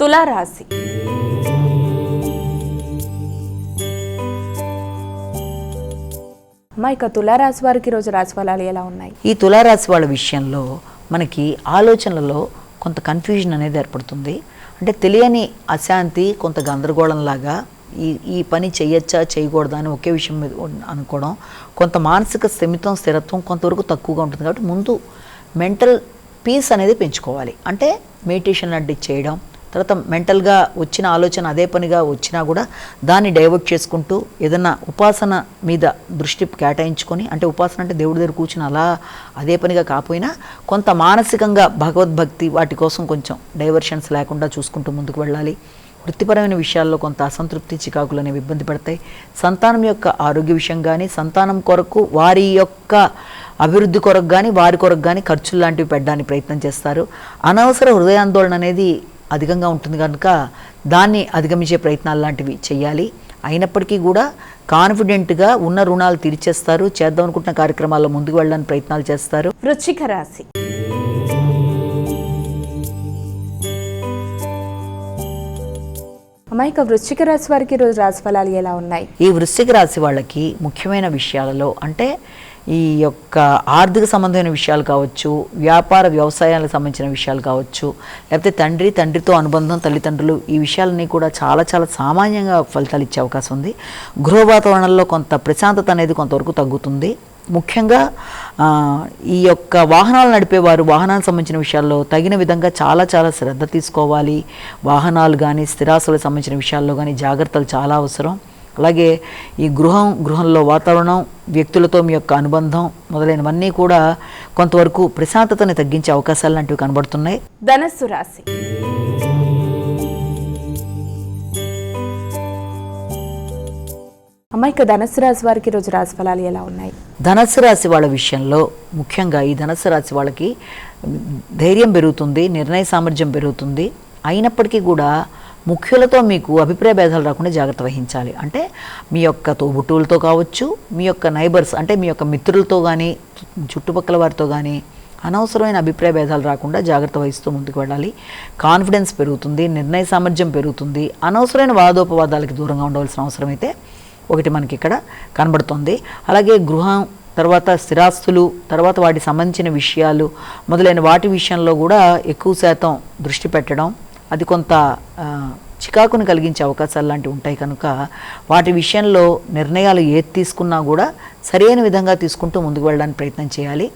తులారాశి. అమ్మా ఇక తులారాశి వారికి ఈరోజు రాశి ఫలాలు ఎలా ఉన్నాయి? ఈ తులారాశి వాళ్ళ విషయంలో మనకి ఆలోచనలలో కొంత కన్ఫ్యూజన్ అనేది ఏర్పడుతుంది. అంటే తెలియని అశాంతి కొంత గందరగోళంలాగా ఈ ఈ పని చేయొచ్చా చేయకూడదా అని ఒకే విషయం మీద అనుకోవడం కొంత మానసిక స్థిమితం స్థిరత్వం కొంతవరకు తక్కువగా ఉంటుంది కాబట్టి ముందు మెంటల్ పీస్ అనేది పెంచుకోవాలి. అంటే మెడిటేషన్ లాంటివి చేయడం తర్వాత మెంటల్గా వచ్చిన ఆలోచన అదే పనిగా వచ్చినా కూడా దాన్ని డైవర్ట్ చేసుకుంటూ ఏదన్నా ఉపాసన మీద దృష్టి కేటాయించుకొని అంటే ఉపాసన అంటే దేవుడి దగ్గర కూర్చుని అలా అదే పనిగా కాకపోయినా కొంత మానసికంగా భగవద్భక్తి వాటి కోసం కొంచెం డైవర్షన్స్ లేకుండా చూసుకుంటూ ముందుకు వెళ్ళాలి. వృత్తిపరమైన విషయాల్లో కొంత అసంతృప్తి చికాకులు అనేవి ఇబ్బంది పడతాయి. సంతానం యొక్క ఆరోగ్య విషయం కానీ సంతానం కొరకు వారి యొక్క అభివృద్ధి కొరకు కానీ వారి కొరకు కానీ ఖర్చులు లాంటివి పెట్టడానికి ప్రయత్నం చేస్తారు. అనవసర హృదయాందోళన అనేది అధికంగా ఉంటుంది కనుక దాన్ని అధిగమించే ప్రయత్నాలు లాంటివి చేయాలి అయినప్పటికీ కూడా కాన్ఫిడెంట్గా ఉన్న రుణాలు తీర్చేస్తారు. చేద్దాం అనుకుంటున్న కార్యక్రమాల్లో ముందుకు వెళ్ళడానికి ప్రయత్నాలు చేస్తారు. వృశ్చిక రాశి. అమ్మా ఇక వృశ్చిక రాశి వారికి ఈరోజు రాశి ఫలాలు ఎలా ఉన్నాయి? ఈ వృశ్చిక రాశి వాళ్ళకి ముఖ్యమైన విషయాలలో అంటే ఈ యొక్క ఆర్థిక సంబంధమైన విషయాలు కావచ్చు వ్యాపార వ్యవసాయాలకు సంబంధించిన విషయాలు కావచ్చు లేకపోతే తండ్రి తండ్రితో అనుబంధం తల్లిదండ్రులు ఈ విషయాలన్నీ కూడా చాలా చాలా సామాన్యంగా ఫలితాలు ఇచ్చే అవకాశం ఉంది. గృహ వాతావరణంలో కొంత ప్రశాంతత అనేది కొంతవరకు తగ్గుతుంది. ముఖ్యంగా ఈ యొక్క వాహనాలు నడిపేవారు వాహనాలకు సంబంధించిన విషయాల్లో తగిన విధంగా చాలా చాలా శ్రద్ధ తీసుకోవాలి. వాహనాలు కానీ స్థిరాస్తులకు సంబంధించిన విషయాల్లో కానీ జాగ్రత్తలు చాలా అవసరం. అలాగే ఈ గృహం గృహంలో వాతావరణం వ్యక్తులతో మీ యొక్క అనుబంధం మొదలైనవన్నీ కూడా కొంతవరకు ప్రశాంతతని తగ్గించే అవకాశాలు లాంటివి కనబడుతున్నాయి. ధనస్సు రాశి. అమ్మా ఇక ధనస్సు రాశి వారికి ఈరోజు రాశి ఫలాలు ఎలా ఉన్నాయి? ధనస్సు రాశి వాళ్ళ విషయంలో ముఖ్యంగా ఈ ధనస్సు రాశి వాళ్ళకి ధైర్యం పెరుగుతుంది నిర్ణయ సామర్థ్యం పెరుగుతుంది. అయినప్పటికీ కూడా ముఖ్యులతో మీకు అభిప్రాయ భేదాలు రాకుండా జాగ్రత్త వహించాలి. అంటే మీ యొక్క తోబుట్టువులతో కావచ్చు మీ యొక్క నైబర్స్ అంటే మీ యొక్క మిత్రులతో కానీ చుట్టుపక్కల వారితో కానీ అనవసరమైన అభిప్రాయ భేదాలు రాకుండా జాగ్రత్త వహిస్తూ ముందుకు వెళ్ళాలి. కాన్ఫిడెన్స్ పెరుగుతుంది నిర్ణయ సామర్థ్యం పెరుగుతుంది అనవసరమైన వాదోపవాదాలకి దూరంగా ఉండవలసిన అవసరం అయితే ఒకటి మనకి ఇక్కడ కనబడుతుంది. అలాగే గృహం తర్వాత స్థిరాస్తులు తర్వాత వాటికి సంబంధించిన విషయాలు మొదలైన వాటి విషయంలో కూడా ఎక్కువ శాతం దృష్టి పెట్టడం అది కొంత చికాకును కలిగించే అవకాశాలు లాంటివి ఉంటాయి కనుక వాటి విషయంలో నిర్ణయాలు ఏది తీసుకున్నా కూడా సరైన విధంగా తీసుకుంటూ ముందుకు వెళ్ళడానికి ప్రయత్నం చేయాలి.